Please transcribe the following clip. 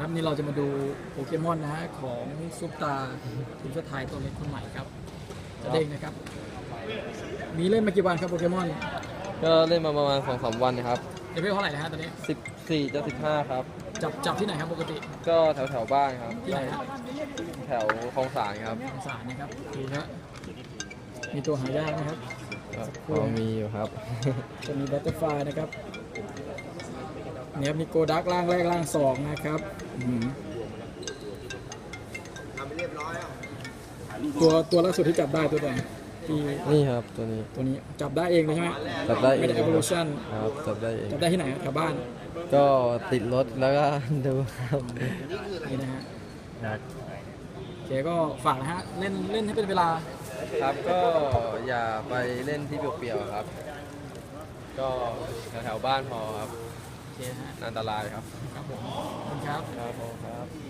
ครับนี่เราจะมาดูโปเกมอนนะฮะของซุปตาทีมชาติไทยตัวเล็กคนใหม่ครับจะเด้งนะครับ มีเล่นมากี่วันครับโปเกมอนก็เล่นมาประมาณสองสามวันนะครับเลเวลเท่าไหร่นะฮะตอนนี้ สิบสี่จะสิบห้าครับ จับจับที่ไหนครับปกติก็แถวแถวๆบ้านครับ ที่ไหนฮะแถวคลองสานครับสงสารนะครับดูฮะมีตัวหายากนะครับพอมีอยู่ครับ จะมีบัตเตอร์ฟลายนะครับ เนี่ยครับมีโกดักล่างแรกล่างสองนะครับอื้อหือตัวตัวล่าสุดที่จับได้ตัวไหนที่นี่ครับตัวนี้ตัวนี้จับได้เองเลยใช่ไหมจับได้เอไม่งได้ evolution ครับจับได้เองจับได้ที่ไหนครับแถวบ้าน ก็ติดรถแล้วก็ดูครับนี่นะฮะโอเคก็ฝากนะฮะเล่นเล่นให้เป็นเวลา ครับก็อย่าไปเล่นที่เปลี่ยวๆครับ ก็แถวแถวๆบ้านพอครับโอ เคฮะอันตรายครับ ครับผมขอบคุณครับ ครับผมครับ